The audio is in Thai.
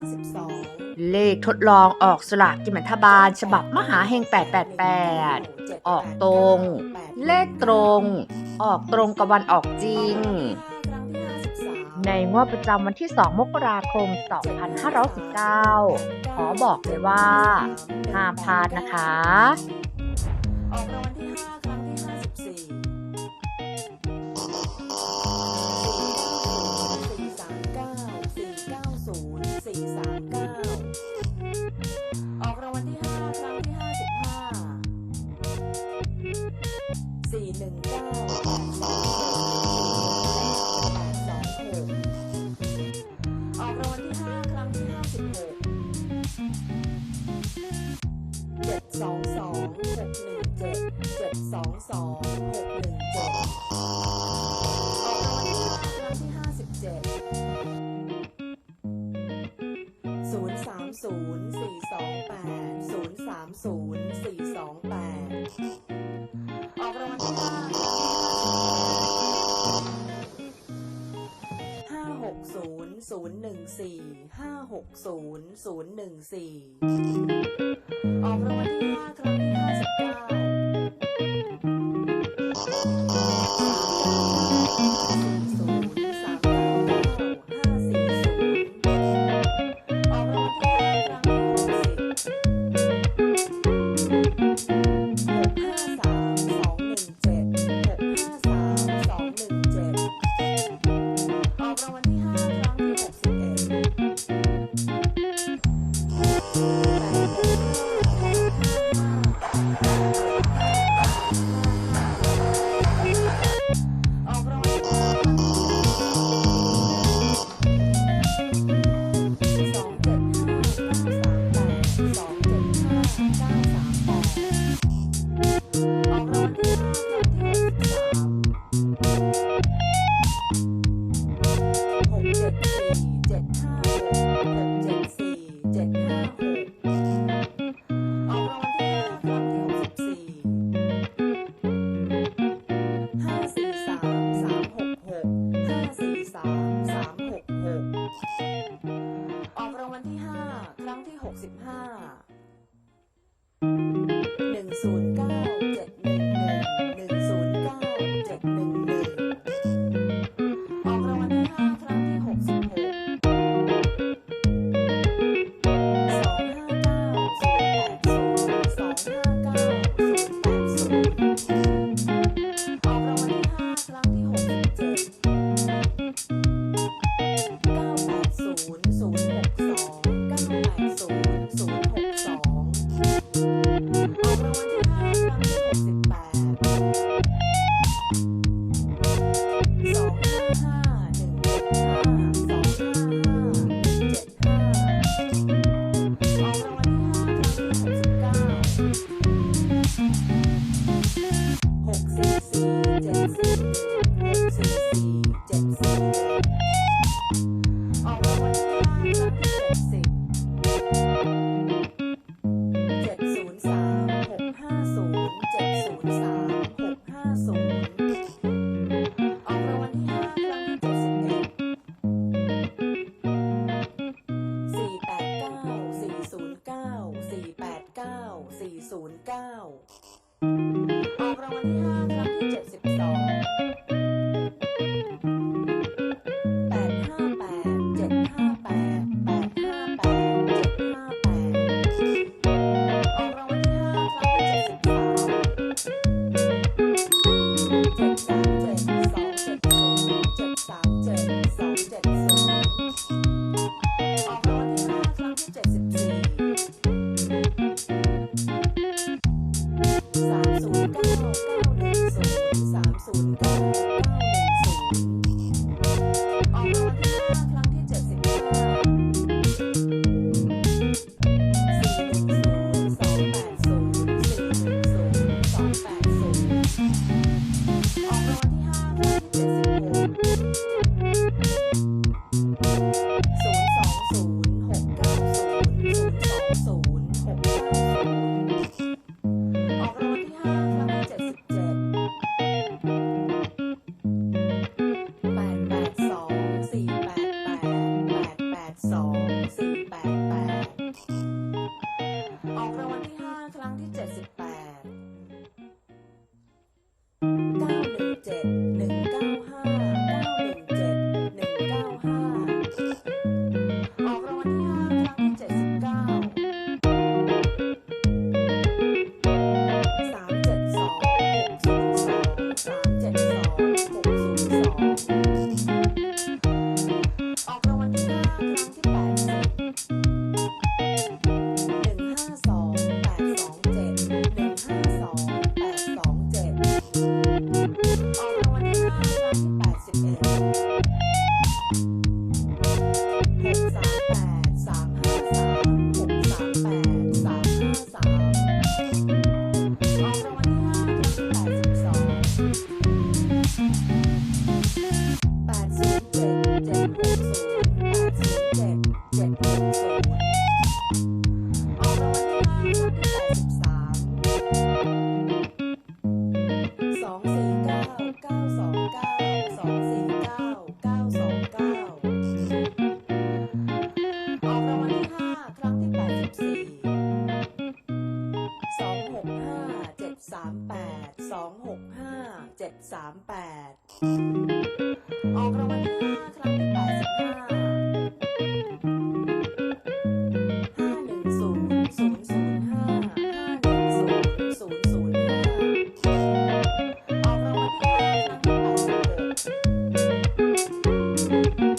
12 เลขทดลองออกสลากกินแบ่งรับาล ฉบับมหาเฮง888 ออกตรง เลขตรง ออกตรงกับวันออกจริง ในงวดประจำวันที่ 2 มกราคม 2519 ขอบอกเลยว่าห้ามพลาดนะคะ ย์สี่สองแปดศูนย์สามศูนย์สี่สองแปดออกรางวัลที่ห้าห้าหกศูนย์ศูนย์หนึ่งสี่ห้าหกศูนย์ศูนย์หนึ่งสี่ออกรางวัลที่ห้า 么厉。是的。liked it. ออกรางวัลห้าครั้งที่แปดสิบห้าห้าหนึ่งศูนย์ศูนย์ศูนย์ห้าห้าหนึ่งศูนย์ศูนย์ศูนย์ห้าออกราวัลที่ห้าครั้งที่แปดสิบ